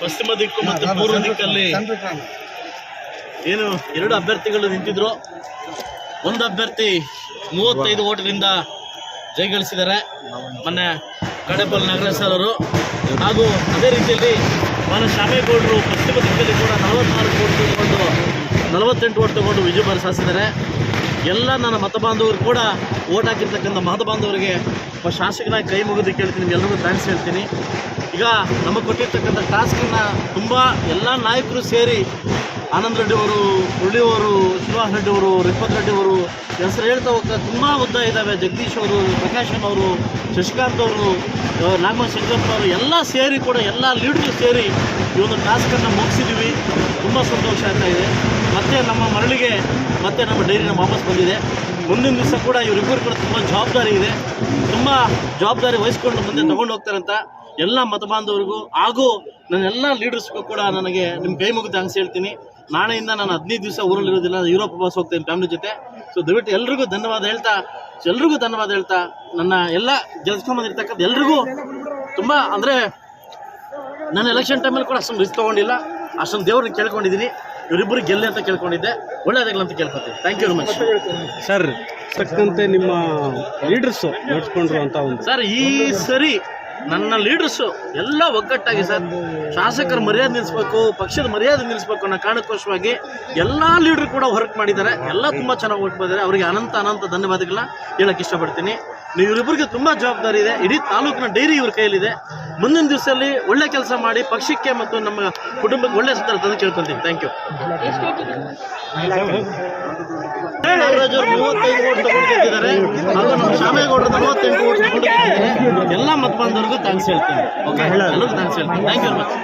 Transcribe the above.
ಪಶ್ಚಿಮ ದಿಕ್ಕು ಮತ್ತು ಪೂರ್ವ ದಿಕ್ಕಲ್ಲಿ ಏನು ಎರಡು ಅಭ್ಯರ್ಥಿಗಳು ನಿಂತಿದ್ರು. ಒಂದು ಅಭ್ಯರ್ಥಿ ಮೂವತ್ತೈದು ಓಟ್ಗಳಿಂದ ಜಯಗಳಿಸಿದ್ದಾರೆ ಮೊನ್ನೆ ಕಡೆಪಲ್ ನಾಗರಾಜ್ ಸರ್ ಅವರು ಹಾಗೂ ಅದೇ ರೀತಿಯಲ್ಲಿ ಮನ ಶ್ಯಾಮೇಗೌಡರು ಪಶ್ಚಿಮ ದಿಕ್ಕಲ್ಲಿ ಕೂಡ ನಲವತ್ತಾರು ಓಟ್ ತಗೊಂಡು ನಲವತ್ತೆಂಟು ಓಟ್ ತಗೊಂಡು ವಿಜಯ ಸಾಧಿಸಿದ್ದಾರೆ. ಎಲ್ಲ ನನ್ನ ಮತ ಬಾಂಧವರು ಕೂಡ ಓಟ್ ಹಾಕಿರ್ತಕ್ಕಂಥ ಮತ ಬಾಂಧವರಿಗೆ ಒಬ್ಬ ಶಾಸಕನಾಗಿ ಕೈ ಮುಗಿದು ಕೇಳ್ತೀನಿ ನಿಮ್ಗೆಲ್ಲರಿಗೂ ಥ್ಯಾಂಕ್ಸ್ ಹೇಳ್ತೀನಿ. ಈಗ ನಮಗೆ ಕೊಟ್ಟಿರ್ತಕ್ಕಂಥ ಟಾಸ್ಕನ್ನು ತುಂಬ ಎಲ್ಲ ನಾಯಕರು ಸೇರಿ ಆನಂದ್ ರೆಡ್ಡಿ ಅವರು, ಮುರಳಿ ಅವರು ಶ್ರೀನಿವಾಸ್ ರೆಡ್ಡಿ ಅವರು ರಿಪತ್ ರೆಡ್ಡಿ ಅವರು ಹೆಸರು ಹೇಳ್ತಾ ಹೋಗ್ತಾ ತುಂಬ ಉದ್ದ ಇದ್ದಾವೆ ಜಗದೀಶ್ ಅವರು ಪ್ರಕಾಶನ್ ಅವರು, ಶಶಿಕಾಂತ್ ಅವರು ನಾಗಮ ಶಂಕರಪ್ಪ ಅವರು, ಎಲ್ಲ ಸೇರಿ ಕೂಡ ಎಲ್ಲ ಲೀಡ್ರು ಸೇರಿ ಈ ಒಂದು ಟಾಸ್ಕನ್ನು ಮುಗಿಸಿದ್ದೀವಿ ತುಂಬ ಸಂತೋಷ ಆಗ್ತಾ ಇದೆ. ಮತ್ತು ನಮ್ಮ ಮರಳಿಗೆ ನಮ್ಮ ಡೈರಿನ ವಾಪಸ್ ಬಂದಿದೆ. ಮುಂದಿನ ದಿವಸ ಕೂಡ ಇವರಿಬ್ಬರು ಕೂಡ ತುಂಬ ಜವಾಬ್ದಾರಿ ಇದೆ. ತುಂಬ ಜವಾಬ್ದಾರಿ ವಹಿಸ್ಕೊಂಡು ಮುಂದೆ ತಗೊಂಡು ಹೋಗ್ತಾರಂತ ಎಲ್ಲ ಮತ ಬಾಂಧವರಿಗೂ ಹಾಗೂ ನನ್ನ ಎಲ್ಲ ಲೀಡರ್ಸ್ಗೂ ಕೂಡ ನನಗೆ ನಿಮ್ಮ ಕೈ ಮುಗಿದು ಥ್ಯಾಂಕ್ಸ್ ಹೇಳ್ತೀನಿ. ನಾಳೆಯಿಂದ ನಾನು ಹದಿನೈದು ದಿವಸ ಊರಲ್ಲಿ ಇರೋದಿಲ್ಲ, ಯುರೋಪ್ ಪ್ರವಾಸ ಹೋಗ್ತೇನೆ ಫ್ಯಾಮಿಲಿ ಜೊತೆ. ಸೊ ದಯವಿಟ್ಟು ಎಲ್ರಿಗೂ ಧನ್ಯವಾದ ಹೇಳ್ತಾ, ಎಲ್ರಿಗೂ ಧನ್ಯವಾದ ಹೇಳ್ತಾ, ನನ್ನ ಎಲ್ಲ ಗೆಲ್ಸ್ಕೊಂಬಂದಿರ್ತಕ್ಕಂಥ ಎಲ್ರಿಗೂ ತುಂಬ ಅಂದರೆ ನಾನು ಎಲೆಕ್ಷನ್ ಟೈಮಲ್ಲಿ ಕೂಡ ಅಷ್ಟೊಂದು ರಿಸ್ಕ್ ತೊಗೊಂಡಿಲ್ಲ. ಅಷ್ಟೊಂದು ದೇವ್ರನ್ನ ಕೇಳ್ಕೊಂಡಿದ್ದೀನಿ. ಇವರಿಬ್ಬರು ಗೆಲ್ಲಿ ಅಂತ ಕೇಳ್ಕೊಂಡಿದ್ದೆ. ಒಳ್ಳೇದಾಗಲಿ ಅಂತ ಕೇಳ್ಕೊತೀವಿ. Thank you very much sir ತಕ್ಕಂತೆ ನಿಮ್ಮ ಲೀಡರ್ಸು ನಡ್ಸ್ಕೊಂಡ್ರು ಅಂತ ಒಂದು ಸರ್ ಈ ಸರಿ ನನ್ನ ಲೀಡರ್ಸು ಎಲ್ಲ ಒಗ್ಗಟ್ಟಾಗಿ ಸರ್ ಶಾಸಕರ ಮರ್ಯಾದೆ ನಿಲ್ಲಿಸ್ಬೇಕು ಪಕ್ಷದ ಮರ್ಯಾದೆ ನಿಲ್ಲಿಸ್ಬೇಕು ಅನ್ನೋ ಕಾರಣಕ್ಕೋಸ್ಕರವಾಗಿ ಎಲ್ಲ ಲೀಡರ್ ಕೂಡ ವರ್ಕ್ ಮಾಡಿದ್ದಾರೆ. ಎಲ್ಲ ತುಂಬ ಚೆನ್ನಾಗಿ ವರ್ಕ್ ಬಂದಿದ್ದಾರೆ ಅವರಿಗೆ ಅನಂತ ಅನಂತ ಧನ್ಯವಾದಗಳನ್ನ ಹೇಳಕ್ಕೆ ಇಷ್ಟಪಡ್ತೀನಿ. ನೀವು ಇವರಿಬ್ಬರಿಗೆ ತುಂಬ ಜವಾಬ್ದಾರಿ ಇದೆ. ಇಡೀ ತಾಲೂಕಿನ ಡೈರಿ ಇವ್ರ ಕೈಯಲ್ಲಿದೆ. ಮುಂದಿನ ದಿವಸದಲ್ಲಿ ಒಳ್ಳೆ ಕೆಲಸ ಮಾಡಿ ಪಕ್ಷಕ್ಕೆ ಮತ್ತು ನಮ್ಮ ಕುಟುಂಬಕ್ಕೆ ಒಳ್ಳೆ ತಂದು ಕೇಳ್ಕೊತೀನಿ. ಥ್ಯಾಂಕ್ ಯು ನಾಗರಾಜ್ ಅವರು ಮೂವತ್ತೈದು ಓಟ್ ತಗೊಂಡು ಗೆದ್ದಿದ್ದಾರೆ ಹಾಗೂ ನಮ್ಮ ಎಲ್ಲ ಮತ ಬಾಂಧವರಿಗೂ ಥ್ಯಾಂಕ್ಸ್ ಹೇಳ್ತೀನಿ ಎಲ್ಲರಿಗೂ ಥ್ಯಾಂಕ್ಸ್ ಹೇಳ್ತೀನಿ. Thank you very much